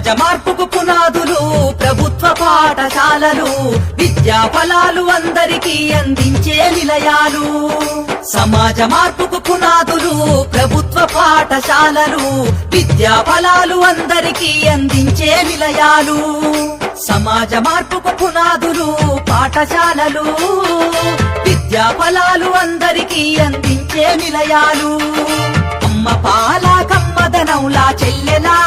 సమాజ మార్పుకు పునాదులు ప్రభుత్వ పాఠశాలలు విద్యా ఫలాలు అందరికీ అందించే నిలయాలు. సమాజ మార్పుకు పునాదులు ప్రభుత్వ పాఠశాలలు విద్యా ఫలాలు అందరికీ అందించే నిలయాలు. సమాజ మార్పుకు పునాదులు పాఠశాలలు విద్యా ఫలాలు అందరికీ అందించే నిలయాలు. అమ్మ పాల కమ్మదనంలా చెల్లెలా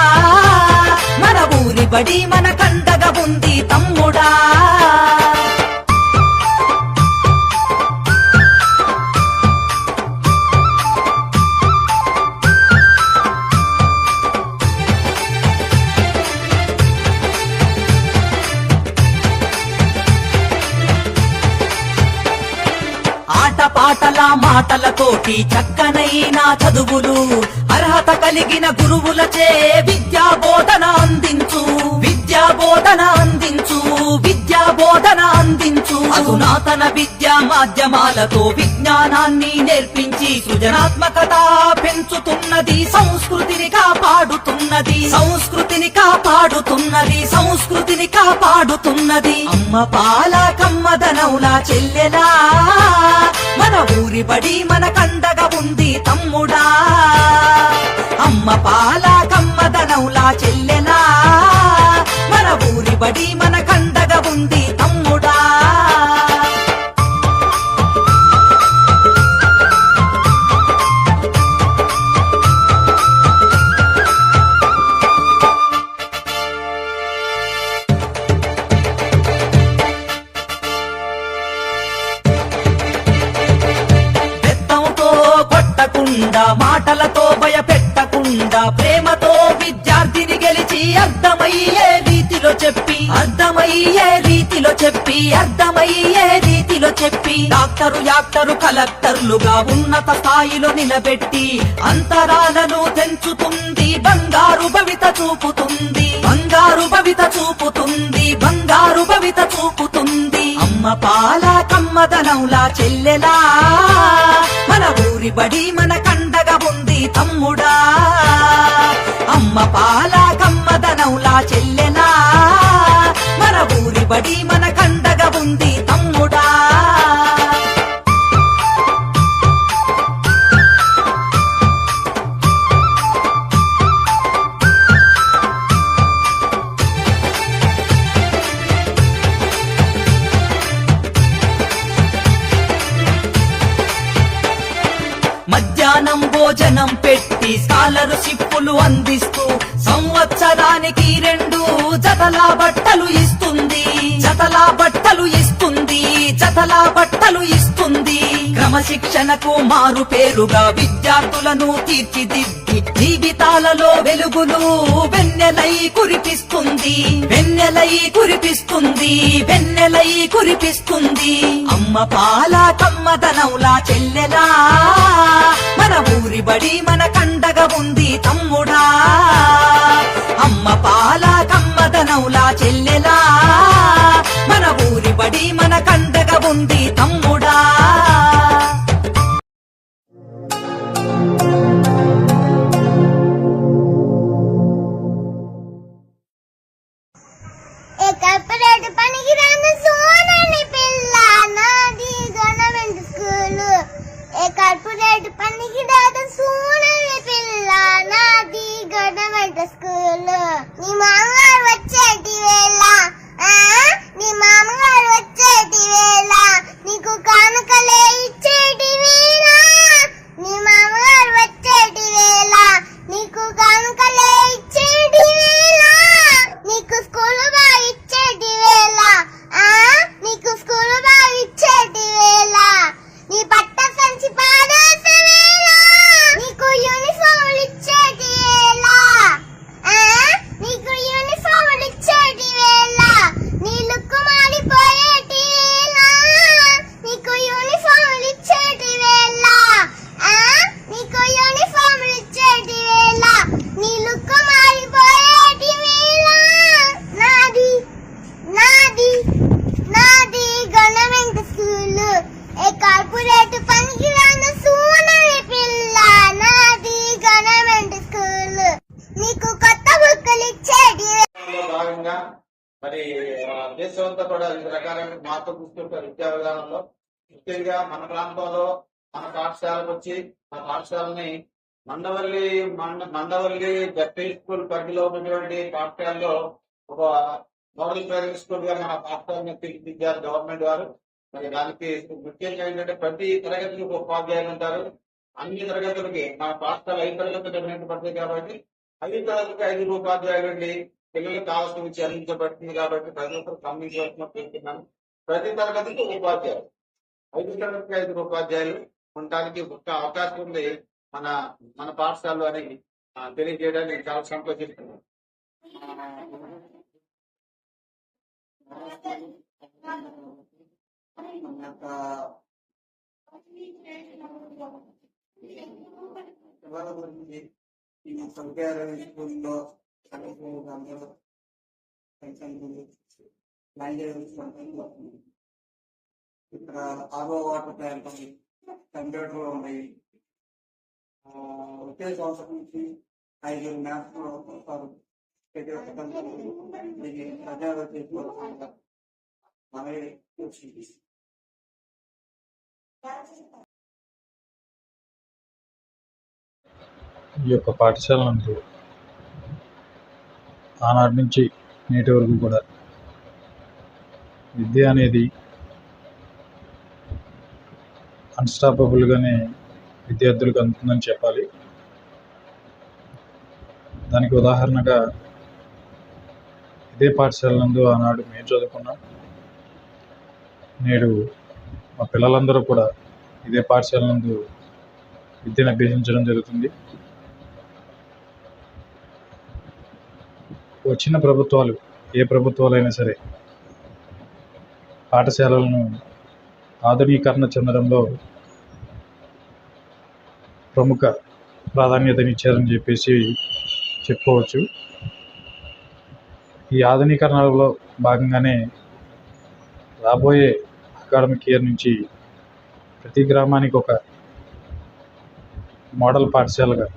ఊరి బడి మన కండగ ఉంది తమ్ముడా. ఆటల మాటలతోటి చక్కనైన చదువులు అర్హత కలిగిన గురువులచే విద్యా బోధన అందించు. విద్యా బోధన అందించు విద్యా బోధన అందించు. అధునాతన విద్యా మాధ్యమాలతో విజ్ఞానాన్ని నేర్పించి సృజనాత్మకత పెంచుతున్నది సంస్కృతిని కాపాడుతున్నది. సంస్కృతిని కాపాడుతున్నది సంస్కృతిని కాపాడుతున్నది. అమ్మ పాల కమ్మదనవులా చెల్లెలా మన ఊరి మన కండగా ఉంది తమ్ముడా. అమ్మ పాల కమ్మదనౌలా చెల్లెలా. మన ఊరిబడి మన కొట్టకుండా మాటలతో భయపెట్టకుండా ప్రేమతో విద్యార్థిని గెలిచి అర్థమయ్యే రీతిలో చెప్పి అర్థమయ్యే రీతిలో చెప్పి అర్థమయ్యే రీతిలో చెప్పి డాక్టరు యాక్టరు కలెక్టర్లుగా ఉన్నత స్థాయిలో నిలబెట్టి అంతరాలను తెంచుతుంది బంగారు భవిత చూపుతుంది బంగారు భవిత చూపుతుంది బంగారు భవిత చూపుతుంది. అమ్మ పాల కమ్మదనంలా చెల్లెలా మన మన కండగా ఉంది తమ్ముడా. అమ్మ పాల కమ్మదనౌలా చెల్లెనా. మన ఊరి బడి మన భోజనం పెట్టి స్కాలర్షిప్పులు అందిస్తూ సంవత్సరానికి రెండు జతలా బట్టలు ఇస్తుంది. జతలా బట్టలు ఇస్తుంది. జతలా బట్టలు ఇస్తుంది. క్రమశిక్షణకు మారు పేరుగా విద్యార్థులను తీర్చిదిద్ది జీవితాలలో వెలుగులు వెన్నెలై కురిపిస్తుంది. వెన్నెలై కురిపిస్తుంది. వెన్నెలై కురిపిస్తుంది. అమ్మ పాల కమ్మదనవులా చెల్లెలా. మన ఊరి బడి మన కండగా ఉంది తమ్ముడా. అమ్మ పాల కమ్మదనవులా చెల్లెలా. మన ఊరి బడి మన కండగా ఉంది తమ్ముడా. ఏ కార్పొరేట్ పనికి రాను సోనని పిల్ల నాది గవర్నమెంట్ స్కూల్. ఏ కార్పొరేట్ పనికి రాదు సోనని పిల్ల నాది గవర్నమెంట్ స్కూల్. నీ మామగారు వచ్చేటి వేళ నీ మామగారు వచ్చేటి వేళ నీకు కానుకలే ఇచ్చేటి వేళ నీ మామగారు వచ్చేటి వేళ నీకు కానుకలే ఇచ్చేటి వేళ నీకు స్కూల్ బాగా ఇచ్చేటి వేళ ఆ నీకు స్కూల్ బాగా ఇచ్చేటి వేళ నీ పట్ట సంచి పాడేసే వేళ నీకు యూనిఫామ్ ఇచ్చేటి వేళ ఆ నీకు యూనిఫామ్ మరి ఆ, దేశం అంతా కూడా వివిధ రకాలైన మార్పులు తీసుకుంటారు విద్యా విధానంలో ముఖ్యంగా మన ప్రాంతంలో మన పాఠశాలకు వచ్చి మన పాఠశాలని మండవల్లి మండ మండవల్లి గట్టి స్కూల్ పరిధిలో ఉన్నటువంటి పాఠశాలలో ఒక మోడల్ ప్రైవేట్ స్కూల్గా మన పాఠశాలను తీర్చిదిద్దారు గవర్నమెంట్ వారు. మరి దానికి ముఖ్యంగా ఏంటంటే ప్రతి తరగతికి ఒక ఉపాధ్యాయులు ఉంటారు. అన్ని తరగతులకి మన పాఠశాల ఐదు తరగతులు నిర్ణయించబడుతుంది కాబట్టి ఐదు తరగతికి ఐదు ఉపాధ్యాయులు అండి పిల్లలకు కావాల్సిన విద్య అందించబడుతుంది కాబట్టి ప్రజలందరూ గమనించవలసిన కోరుతున్నాను ప్రతి తరగతికి ఉపాధ్యాయులు ఐదు తరగతికి ఐదు ఉపాధ్యాయులు ఉండడానికి ఒక్క అవకాశం ఉంది మన మన పాఠశాలలో అని తెలియజేయడానికి నేను చాలా సంతోషిస్తున్నాను. మన గురించి ఈ స్కూల్లో చదువుకునే అందరూ తల్లిదండ్రులు ఇక్కడ ఆరో వాటర్ ప్లాంట్ ఉంది కంప్యూటర్ ఉన్నాయి ఆ, ఒకే సంవత్సరం నుంచి ఐదు మ్యాథ్స్ కూడా వస్తారు ప్రతి ఒక్క తల్లిదండ్రులు దీన్ని ప్రజలు మనమే వచ్చింది ఈ యొక్క పాఠశాల నందు ఆనాటి నుంచి నేటి వరకు కూడా. విద్య అనేది అన్స్టాపబుల్గానే విద్యార్థులకు అందుతుందని చెప్పాలి. దానికి ఉదాహరణగా ఇదే పాఠశాల నందు ఆనాడు మేము చదువుకున్నాం. నేడు మా పిల్లలందరూ కూడా ఇదే పాఠశాల నందు విద్యను అభ్యసించడం జరుగుతుంది. వచ్చిన ప్రభుత్వాలు ఏ ప్రభుత్వాలైనా సరే పాఠశాలలను ఆధునీకరణ చెందడంలో ప్రముఖ ప్రాధాన్యతనిచ్చారని చెప్పేసి చెప్పుకోవచ్చు. ఈ ఆధునీకరణలో భాగంగానే రాబోయే అకాడమిక్ ఇయర్ నుంచి ప్రతి గ్రామానికి ఒక మోడల్ పాఠశాలగా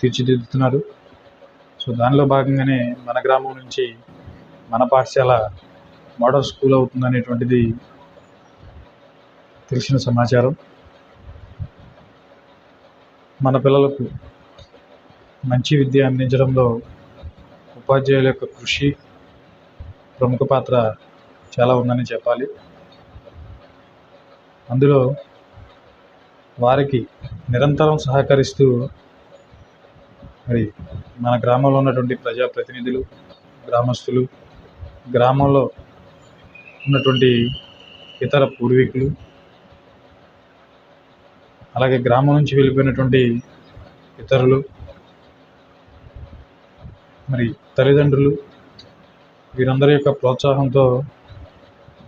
తీర్చిదిద్దుతున్నారు. సో దానిలో భాగంగానే మన గ్రామం నుంచి మన పాఠశాల మోడల్ స్కూల్ అవుతుందనేటువంటిది తెలిసిన సమాచారం. మన పిల్లలకు మంచి విద్య అందించడంలో ఉపాధ్యాయుల యొక్క కృషి ప్రముఖ పాత్ర చాలా ఉందని చెప్పాలి. అందులో వారికి నిరంతరం సహకరిస్తూ మరి మన గ్రామంలో ఉన్నటువంటి ప్రజాప్రతినిధులు గ్రామస్తులు గ్రామంలో ఉన్నటువంటి ఇతర పూర్వీకులు అలాగే గ్రామం నుంచి వెళ్ళిపోయినటువంటి ఇతరులు మరి తల్లిదండ్రులు వీరందరి యొక్క ప్రోత్సాహంతో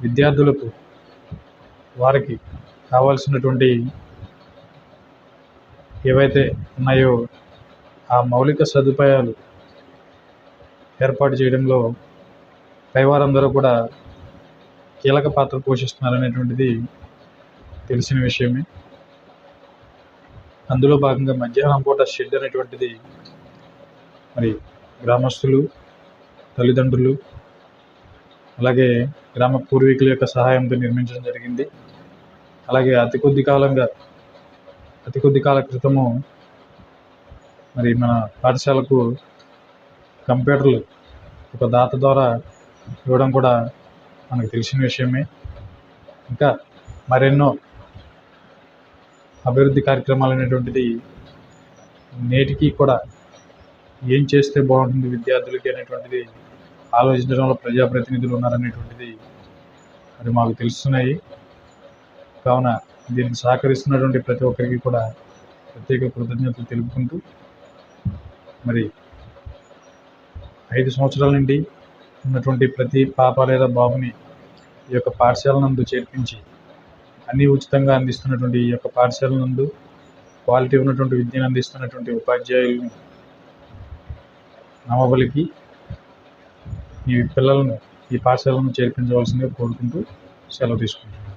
విద్యార్థులకు వారికి కావాల్సినటువంటి ఏవైతే ఉన్నాయో ఆ మౌలిక సదుపాయాలు ఏర్పాటు చేయడంలో పైవారందరూ కూడా కీలక పాత్ర పోషిస్తున్నారనేటువంటిది తెలిసిన విషయమే. అందులో భాగంగా మధ్యాహ్నం పూట షెడ్ అనేటువంటిది మరి గ్రామస్తులు తల్లిదండ్రులు అలాగే గ్రామ పూర్వీకుల యొక్క సహాయంతో నిర్మించడం జరిగింది. అలాగే అతి కొద్ది కాలంగా అతి కొద్ది కాల క్రితము మరి మన పాఠశాలకు కంప్యూటర్లు ఒక దాత ద్వారా ఇవ్వడం కూడా మనకు తెలిసిన విషయమే. ఇంకా మరెన్నో అభివృద్ధి కార్యక్రమాలు అనేటువంటిది నేటికి కూడా ఏం చేస్తే బాగుంటుంది విద్యార్థులకి అనేటువంటిది ఆలోచించడంలో ప్రజాప్రతినిధులు ఉన్నారనేటువంటిది మరి మాకు తెలుస్తున్నాయి. కావున దీనికి సహకరిస్తున్నటువంటి ప్రతి ఒక్కరికి కూడా ప్రత్యేక కృతజ్ఞతలు తెలుపుకుంటూ మరి ఐదు సంవత్సరాల నుండి ఉన్నటువంటి ప్రతి పాప లేదా బాబుని ఈ యొక్క పాఠశాల నందు చేర్పించి అన్నీ ఉచితంగా అందిస్తున్నటువంటి ఈ యొక్క పాఠశాల నందు క్వాలిటీ ఉన్నటువంటి విద్యను అందిస్తున్నటువంటి ఉపాధ్యాయులను నవబలికి ఈ పిల్లలను ఈ పాఠశాలను చేర్పించవలసిందిగా కోరుకుంటూ సెలవు తీసుకుంటున్నాను.